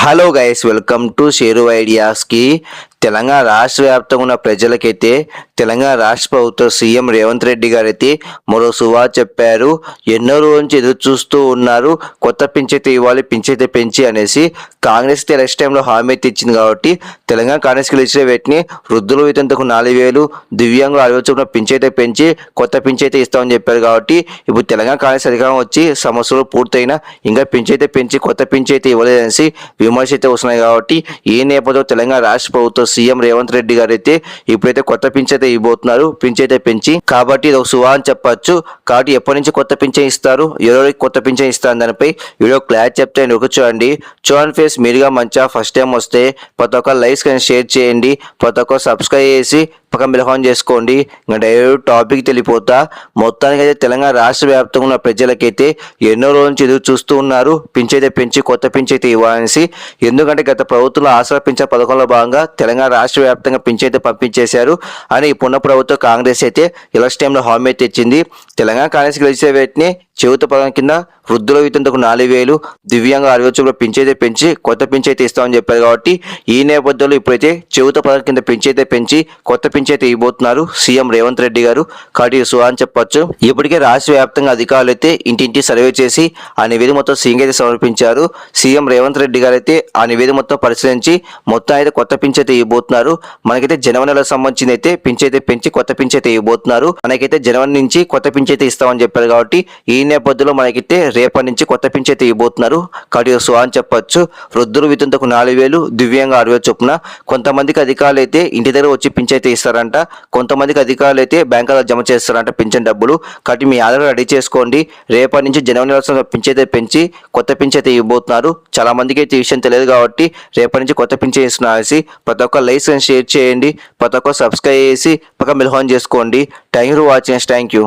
Hello guys welcome to share ఐడియాస్కి Telangana రాష్ట్ర వ్యాప్తంగా ఉన్న ప్రజలకైతే తెలంగాణ రాష్ట్ర ప్రభుత్వ సీఎం రేవంత్ రెడ్డి గారైతే అయితే మరో సువా చెప్పారు. ఎన్నో రోజు నుంచి ఎదురు చూస్తూ ఉన్నారు. కొత్త పింఛైతే ఇవ్వాలి పింఛైతే పెంచి అనేసి కాంగ్రెస్ ఎలక్షన్ టైంలో హామీ అయితే ఇచ్చింది కాబట్టి తెలంగాణ కాంగ్రెస్కి ఇచ్చిన వీటిని వృద్ధులు వేతంతకు నాలుగు వేలు దివ్యాంగులు ఆలోచన పింఛైతే పెంచి కొత్త పింఛైతే ఇస్తామని చెప్పారు కాబట్టి ఇప్పుడు తెలంగాణ కాంగ్రెస్ అధికారం వచ్చి సమస్యలు పూర్తయినా ఇంకా పింఛైతే పెంచి కొత్త పింఛైతే ఇవ్వలేదనేసి విమర్శ అయితే వస్తున్నాయి కాబట్టి ఈ నేపథ్యంలో తెలంగాణ రాష్ట్ర ప్రభుత్వం సీఎం రేవంత్ రెడ్డి గారు అయితే ఇప్పుడైతే కొత్త పింఛ అయితే ఇవ్వబోతున్నారు. పింఛ అయితే పెంచి కాబట్టి ఇది ఒక సువా అని చెప్పచ్చు. కాబట్టి ఎప్పటి నుంచి కొత్త పింఛన్ ఇస్తారు? ఎవరికి కొత్త పింఛన్ ఇస్తారు దానిపై వీడియో క్లారిటీ చెప్తే నేను ఒక చూడండి. చూడండి ఫేస్ మీరుగా మంచిగా ఫస్ట్ టైం వస్తే ప్రతి ఒక్క లైక్స్ కానీ షేర్ చేయండి. ప్రతి ఒక్క సబ్స్క్రైబ్ చేసి పక్కన మిలహం చేసుకోండి. ఇంకా డైరెక్ట్ టాపిక్ తెలిపోతా మొత్తానికి అయితే తెలంగాణ రాష్ట్ర వ్యాప్తంగా ఉన్న ప్రజలకైతే ఎన్నో రోజుల నుంచి ఎదురు చూస్తూ ఉన్నారు. పింఛైతే పెంచి కొత్త పింఛైతే ఇవ్వాలనేసి ఎందుకంటే గత ప్రభుత్వంలో ఆసరా పింఛన్ పథకంలో భాగంగా తెలంగాణ రాష్ట్ర వ్యాప్తంగా పింఛైతే పంపించేశారు. అని ఇప్పుడున్న ప్రభుత్వం కాంగ్రెస్ అయితే ఎలక్షన్ టైంలో హామీ తెచ్చింది ఇచ్చింది. తెలంగాణ కాంగ్రెస్ గెలిచే వీటిని చెవిత పథకం కింద వృద్ధుల వేతంతకు నాలుగు వేలు దివ్యాంగ అరవై పెంచైతే పెంచి కొత్త పెంచైతే ఇస్తామని చెప్పారు కాబట్టి ఈ నేపథ్యంలో ఇప్పుడైతే చెవిత పథకం కింద పెంచైతే పెంచి కొత్త పెంచైతే ఇవ్వబోతున్నారు సీఎం రేవంత్ రెడ్డి గారు. కాబట్టి సుహా అని చెప్పొచ్చు. ఇప్పటికే రాష్ట్ర వ్యాప్తంగా అధికారులు అయితే ఇంటింటి సర్వే చేసి ఆ నివేదిక మొత్తం సీఎం అయితే సమర్పించారు. సీఎం రేవంత్ రెడ్డి గారు అయితే ఆ నివేదిక మొత్తం పరిశీలించి మొత్తం అయితే కొత్త పెంచైతే ఇవ్వబోతున్నారు. మనకైతే జనవరి నెలకు సంబంధించింది అయితే పెంచైతే పెంచి కొత్త పెంచైతే ఇవ్వబోతున్నారు. మనకైతే జనవరి నుంచి కొత్త పెంచైతే ఇస్తామని చెప్పారు కాబట్టి ఈ నేపథ్యంలో మనకైతే రేపటి నుంచి కొత్త పింఛైతే ఇవ్వబోతున్నారు. కాబట్టి సో అని చెప్పొచ్చు. వృద్ధులు వితంతకు నాలుగు వేలు దివ్యంగా అరవై చొప్పున. కొంతమందికి అధికారులు అయితే ఇంటి దగ్గర వచ్చి పింఛైతే ఇస్తారంట. కొంతమందికి అధికారులు అయితే బ్యాంకులో జమ చేస్తారంట పింఛన్ డబ్బులు. కాబట్టి మీ ఆధార్ రెడీ చేసుకోండి. రేపటి నుంచి జనవరి నెల పింఛైతే పెంచి కొత్త పింఛైతే ఇవ్వబోతున్నారు. చాలా మందికి అయితే విషయం తెలియదు కాబట్టి రేపటి నుంచి కొత్త పింఛన్ ఇస్తున్నాసి ప్రతి ఒక్క లైసెన్స్ షేర్ చేయండి. ప్రతి ఒక్క సబ్స్క్రైబ్ చేసి పక్క మిల్హాన్ చేసుకోండి. Thank you for watching thank you